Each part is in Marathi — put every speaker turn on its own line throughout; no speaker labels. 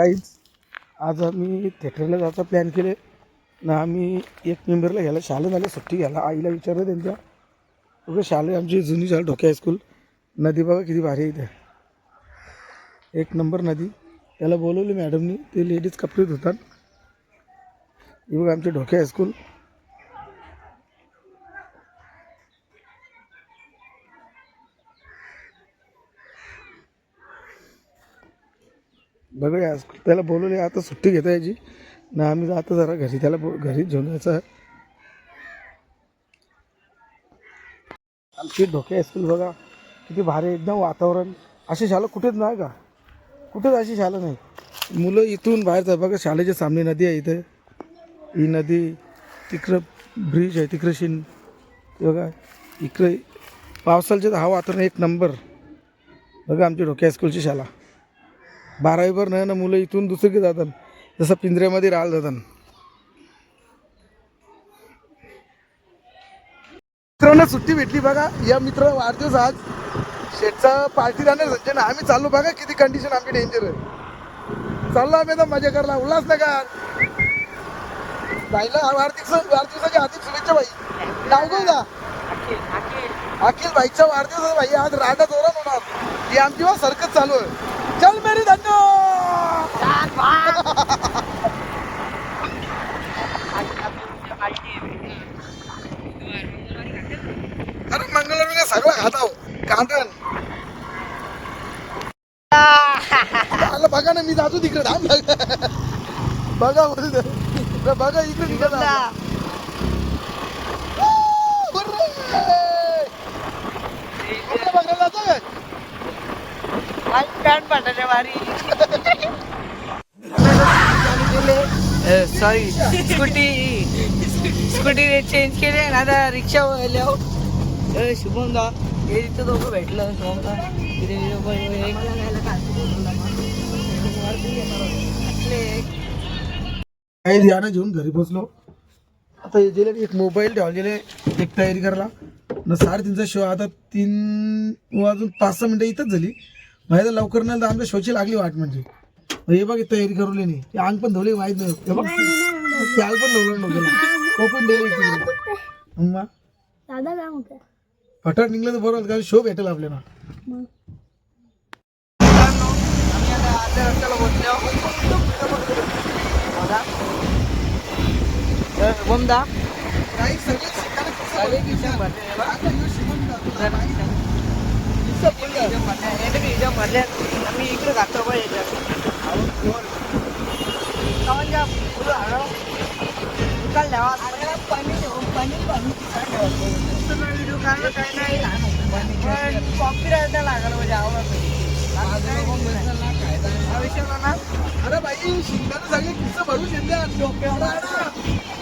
काहीच. आज आम्ही थिएटरला जायचा प्लॅन केले. ना आम्ही एक मेंबरला घ्यायला शाळेत आल्या सुट्टी घ्यायला. आईला विचारलं त्यांच्या. बघा शाळे आमची जुनी शाळा ढोके हायस्कूल नदी बघा किती भारी आहे इथे. एक नंबर नदी. त्याला बोलवली मॅडमनी ते लेडीज कपडे धुतात. ही बघा आमचे ढोके हायस्कूल बघूया. त्याला बोलवले आता सुट्टी घेता यायची ना आम्ही जातो जरा घरी त्याला बो- घरी घेऊन जायचं. आमची ढोके हायस्कूल बघा. किती भारी एकदम वातावरण. अशी शाळा कुठेच नाही का? कुठेच अशी शाळा नाही. मुलं इथून बाहेर जा बघा शाळेच्या सामने नदी आहे इथे. ही नदी तिकडं ब्रिज आहे तिकडं शिन. बघा इकडे पावसाळ्याचे हा वातावरण एक नंबर बघा आमची ढोके हायस्कूलची शाळा. बारावीभर नाही ना मुलं इथून दुसरीकडे जातात. जसं पिंजऱ्यामध्ये राहायला जातात. मित्रांना सुट्टी भेटली बघा. या मित्र वाढदिवस आज. शेटचा पार्टी राहणार संजय ना आम्ही चाललो बघा किती कंडिशन आमची डेंजर आहे. चाललो आम्ही आता मजा करला उल्हास नगर बाईला वाढदिवस वाढदिवसाच्या हाती शुभेच्छा बाई. नाव काय का अखिल. भाईचा वाढदिवस भाई आज राडा जोरात होणार. ही आमची वा सरकत चालू आहे. चल मेरी धन्नो अरे मंगळवार मी सगळं खात आहो कांदण आलं बघा ना मी जातो तिकडे. थांब. बघा बघा बोलू दे. बघा. इकडे बघायला जातो काय
सॉरी स्कूटी स्कूटी चेंज केले ना आता रिक्षा शुभम दा हे. तिथं दोघं भेटलं शुभम
काही ध्यान घेऊन घरी पोचलो. आता गेले एक मोबाईल ठेवलेले एक तयारी करायला. न साडेतीनचा शो आता तीन वाजून पाच सहा मिनटं इथंच झाली. माहिती लवकर नाही तर आमच्या शोची लागली वाट म्हणजे. हे बघ तयारी करवली नाही ते अंग पण धवले माहीत नाही. बघ. त्याला पण धवलं नव्हतं पण दिले
दादा
फटाट निघलं तर बरोबर कारण शो भेटेल आपल्याला
आम्ही आता अर्ध्या रस्त्याला पोहोचलो शुभमदा दा
काही सगळे शिकायला कसं
भरले हे बघ. भरल्या आम्ही पाणी व्हिडिओ काढलं नाही पण कॉपीराईट लागलं म्हणजे आवडत हा ना
अरे बाई शिंगाने सगळे किस्से भरून शिंदे डोक्यावर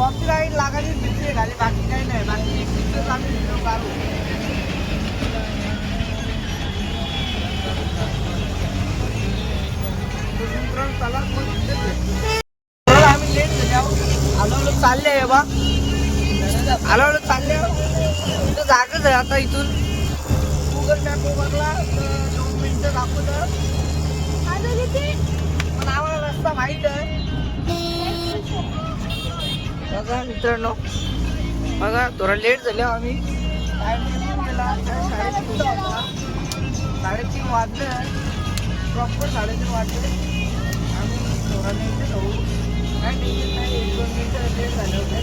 कॉपीराईट लागायची भीती झाली बाकी काही नाही. बाकी एक दिवस आम्ही व्हिडिओ काढू. तर आम्ही लेट झाले आलो चालले आहे बा. आलो चालले इथं जागच आहे आता इथून. गुगल मॅप तर दोन मिनिटं दाखवलं पण आम्हाला रस्ता माहीत आहे. बघा मित्रांनो. बघा थोडा लेट झाले आम्ही. साडेतीन साडेतीन वाजले. प्रॉपर साडेतीन वाजले. आम्ही थोडा लेट जाऊ काय टेन्शन नाही एक दोन मिनिटं लेट झाले होते.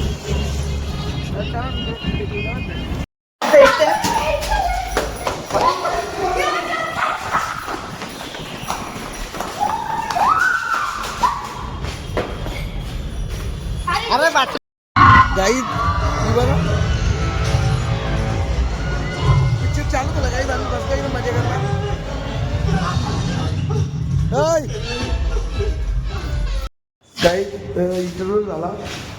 काही इंटरव्ह्यू झाला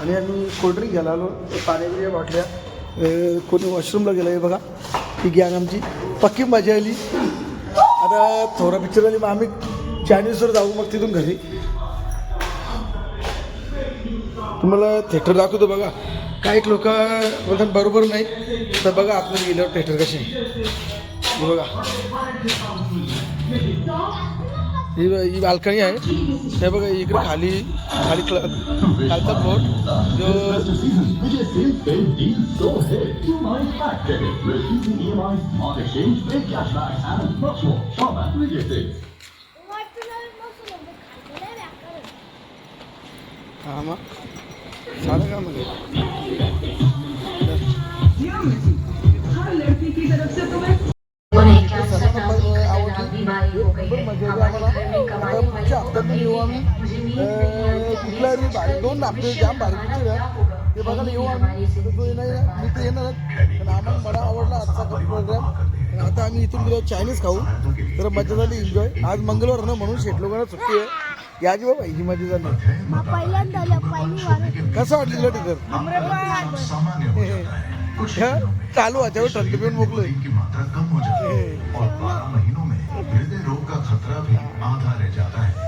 आणि आम्ही कोल्ड्रिंक घ्यायला आलो. पाण्याच्या बाटल्या कोणी वॉशरूमला गेलं आहे बघा. ही गॅंग आमची. पक्की मजा आली. आता थोडा पिक्चर आली. मग आम्ही चायनीजवर जाऊ. मग तिथून घरी. तुम्हाला थिएटर दाखवतो बघा. काही लोक बोलतात बरोबर नाही. तर बघा आपल्याला गेल्यावर थिएटर कशी बघा. ही ही बाल्कनी आहे. हे बघा इकडे खाली खाली क्ल खालचा बोट जो
हा
मग
पे
का तो येऊ आम्ही. कुठला रे भारी दोन हप्ते जाम भारी पिक्चर आहे ते बघायला येऊ आम्ही. तो येणार आहे. मी तर येणार पण आम्हाला मला आवडला आजचा प्रोग्राम आता आम्ही इथून गेलो चायनीज खाऊ. तर मजा झाली एन्जॉय आज मंगळवार ना म्हणून शेट लोकांना सुट्टी आहे. याची बाबा ही मजा झाली. कसं वाटलेलं
हो है में
चालू वाच्यावर ठंडी पिऊन मोकलो
प्रोटीन की मात्रा कम जाती और बारह महीनों में हृदय रोग का खतरा भी आधा रह जाता है।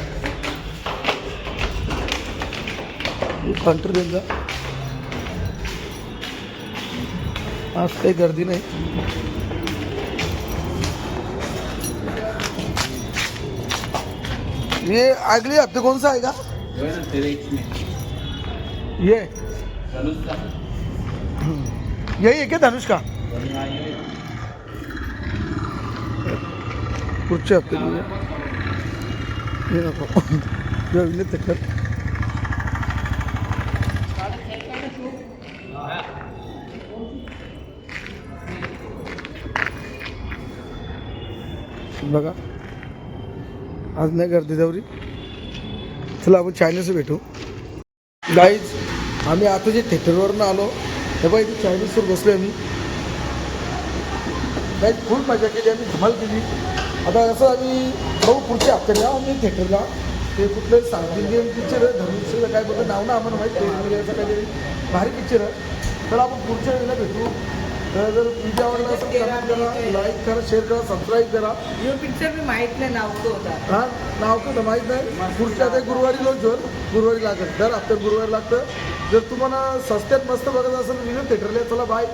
काउंटर त्यांचा आज काही गर्दी नाही। ये अगले हफ़्ते कौन सा आएगा? ये. यही है क्या धनुष का? पुढच्या हप्ते ये नको ये बघा आज नाही गर्दी दौरी चला आपण चायनीज भेटू गाईज आम्ही आता जे थिएटरवरनं आलो। हे बघा इथे चायनीजवर बसलो आम्ही गाईज फुल मजा केली आम्ही धमाल केली आता असं आम्ही भाऊ पुढच्या हप्त्याला आम्ही थिएटरला ते कुठलं साऊथ इंडियन पिक्चर आहे धर्मेश्वरचं काय बोलतं नाव ना आम्हाला माहीत नाही असं काहीतरी भारी पिक्चर आहे तर आपण पुढच्या वेळेला भेटू तर जर व्हिडिओ आवडला असेल कमेंट करा लाईक करा शेअर करा सबस्क्राईब करा.
यो पिक्चर मी माहीत नाही नाव तो होता.
हा? नाव तर माहीत नाही. पुढच्या आता गुरुवारी लॉन्च होईल गुरुवारी लागेल. दर हप्त्यात गुरुवारी लागतं. जर तुम्हाला सस्त्यात मस्त बघत असेल विनोद थिएटरला चला बाय